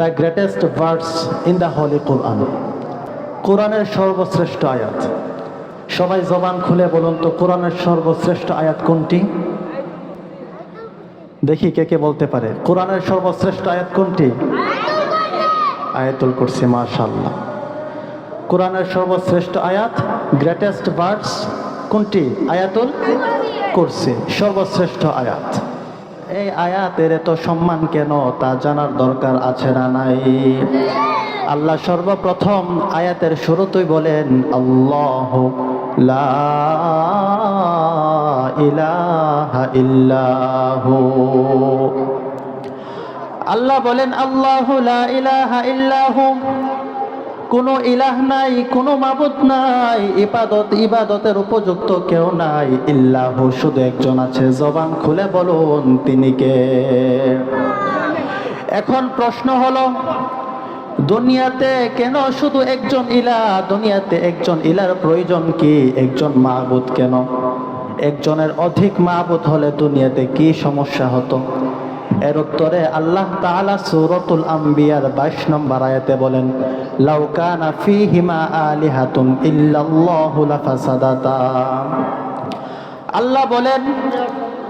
The greatest verse in the holy Quran কোরআনের সর্বশ্রেষ্ঠ আয়াত। সবাই জবান খুলে বলুন তো কোরআনের সর্বশ্রেষ্ঠ আয়াত কোনটি? দেখি কে কে বলতে পারে। কোরআনের সর্বশ্রেষ্ঠ আয়াত কোনটি? আয়াতুল কুরসি মাশাল্লাহ কোরআনের সর্বশ্রেষ্ঠ আয়াত গ্রেটেস্ট ভার্স কোনটি? আয়াতুল কুরসি, সর্বশ্রেষ্ঠ আয়াত। এই আয়াতের এত সম্মান কেন তা জানার দরকার আছে না নাই? আল্লাহ সর্বপ্রথম আয়াতের শুরুতেই বলেন, আল্লাহ লা ইলাহা আল্লাহ বলেন, আল্লাহ লা ইলাহা কোনো ইলাহ নাই, কোনো মাবুদ নাই, ইবাদত ইবাদতের উপযুক্ত কেউ নাই। ইল্লাহ শুধু একজন আছে, জবান খুলে বলুন তিনি কে? এখন প্রশ্ন হলো, দুনিয়াতে কেন শুধু একজন ইলা দুনিয়াতে একজন ইলার প্রয়োজন কি? একজন মাহবুদ কেন? একজনের অধিক মাহবুদ হলে দুনিয়াতে কি সমস্যা হতো? এর উত্তরে আল্লাহ তাআলা সূরাতুল আম্বিয়ার 22 নম্বর আয়াতে বলেন, লাউ কানা ফীহিমা আলিহাতুন ইল্লাল্লাহু লাফাসাদাতা। আল্লাহ বলেন,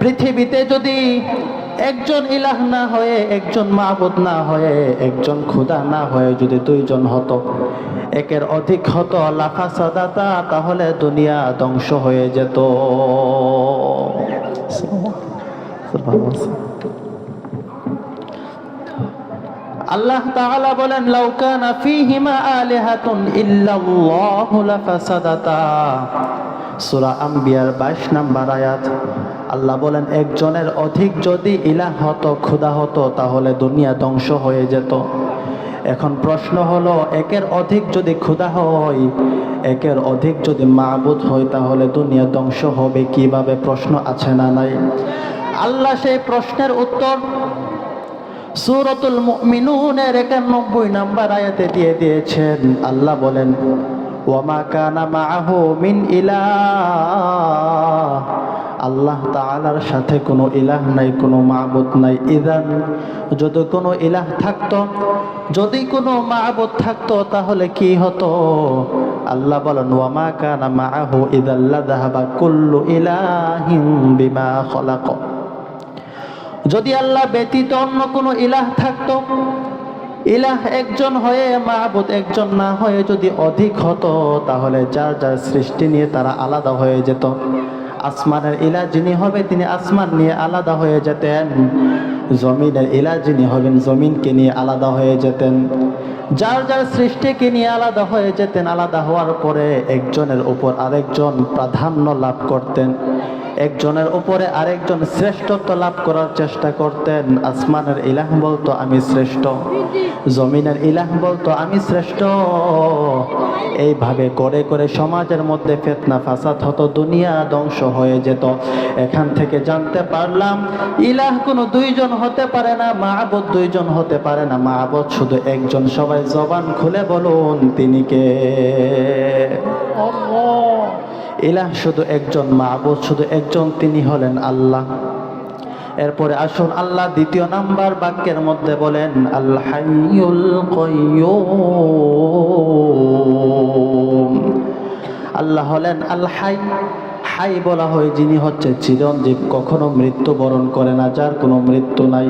পৃথিবীতে যদি একজন ইলাহ না হয়ে, একজন মাহবুদ না হয়ে, একজন খুদা না হয়ে যদি দুইজন হতো, একের অধিক হতো লাফা সাদাতা তাহলে দুনিয়া ধ্বংস হয়ে যেত। আল্লাহ তাআলা বলেন, লাউ কানা ফীহিমা আলিহাতুন ইল্লাল্লাহু লাফাসাদাতা। সূরা আম্বিয়ার 22 নম্বর আয়াত। আল্লাহ বলেন, একজনের অধিক যদি ইলাহ হতো খোদা হতো, তাহলে দুনিয়া ধ্বংস হয়ে যেত। এখন প্রশ্ন হলো, একের অধিক যদি ক্ষুধা হয়, একের অধিক যদি মাবুদ হয়, তাহলে দুনিয়া ধ্বংস হবে কীভাবে? প্রশ্ন আছে না নাই? আল্লাহ সেই প্রশ্নের উত্তর সুরতুল মুমিনুনের একানব্বই নাম্বার আয়াতে দিয়ে দিয়েছেন। আল্লাহ বলেন, ওয়ামা কানা মাআহু মিন ইলাহ। আল্লাহ তাআলার সাথে কোনো ইলাহ নাই, কোনো মাবুদ নাই। ইদান, যদি কোনো ইলাহ থাকতো, যদি কোনো মাবুদ থাকতো, তাহলে কি হতো? আল্লাহ বলেন, ওয়ামা কানা মাআহু ইদাল্লা যাহাবা কুল্লু ইলাহিন বিমা খলাক। যদি আল্লাহ ব্যতীত অন্য কোনো ইলাহ থাকতো, ইলাহ একজন হয়ে, মাহবুদ একজন না হয়ে যদি অধিক হতো, তাহলে যার যার সৃষ্টি নিয়ে তারা আলাদা হয়ে যেত। আসমানের ইলা যিনি হবে, তিনি আসমান নিয়ে আলাদা হয়ে যেতেন। জমিনের ইলা যিনি হবেন, জমিনকে নিয়ে আলাদা হয়ে যেতেন। যার যার সৃষ্টিকে নিয়ে আলাদা হয়ে যেতেন, আলাদা হওয়ার পরে একজনের উপর আরেকজন প্রাধান্য লাভ করতেন। একজনের উপরে আরেকজন শ্রেষ্ঠত্ব লাভ করার চেষ্টা করতেন। আসমানের ইলাহ বলতো, আমি শ্রেষ্ঠ। জমিনের ইলাহ বলতো, আমি শ্রেষ্ঠ। এইভাবে করে করে সমাজের মধ্যে ফেতনা ফাসাদ হতো, দুনিয়া ধ্বংস হয়ে যেত। এখান থেকে জানতে পারলাম, ইলাহ কোনো দুইজন হতে পারে না, মাহবুদ দুইজন হতে পারে না। মা মাহবুদ শুধু একজন, সবাই জবান খুলে বলুন, তিনি কে? ইলাহ শুধু একজন মা মাহবুদ, শুধু একজন তিনি হলেন আল্লাহ। এরপরে আসুন আল্লাহ দ্বিতীয় নাম্বার বাক্যের মধ্যে বলেন আল্লাহ আল্লাহ হলেন আল হাই হাই বলা হয় যিনি হচ্ছে চিরঞ্জীব, কখনো মৃত্যুবরণ করে না, যার কোনো মৃত্যু নাই।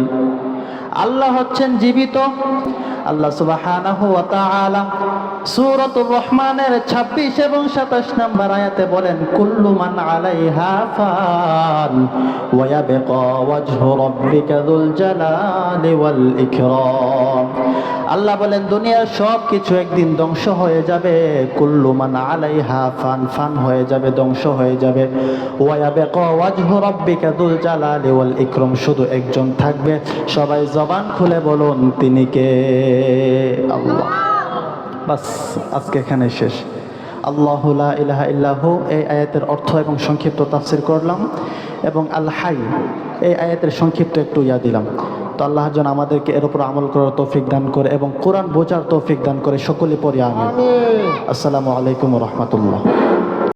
আল্লাহ হচ্ছেন জীবিত। আল্লাহ সুবাহ ওয়া তাআলা সূরাতুর রহমানের 26 এবং 27 নম্বর আয়াতে বলেন, কুল্লু মান আলাইহা ওয়া ইয়াবকা ওয়াজহু রাব্বিকা জালালি ওয়াল ইকরাম। আল্লাহ বলেন, দুনিয়ার সব কিছু একদিন ধ্বংস হয়ে যাবে। কুল্লু মান আলাইহা ফান ফান হয়ে যাবে, ধ্বংস হয়ে যাবে। ওয়া ইয়াবকা ওয়াজহু রাব্বিকা যুল জালালি ওয়াল ইকরাম। শুধু একজন থাকবে। সবাই জবান খুলে বলুন, তিনি কে? আল্লাহ। বাস, আজকে এখানে শেষ। আল্লাহ লা ইলাহা ইল্লাহু এই আয়াতের অর্থ এবং সংক্ষিপ্ত তাফসির করলাম এবং আল হাই, এই আয়াতের সংক্ষিপ্ত একটু ইয়া দিলাম। তো আল্লাহ যেন আমাদেরকে এর উপর আমল করার তৌফিক দান করে এবং কোরআন বোঝার তৌফিক দান করে সকলে পরে আমি আসসালামু আলাইকুম রহমতুল্লাহ।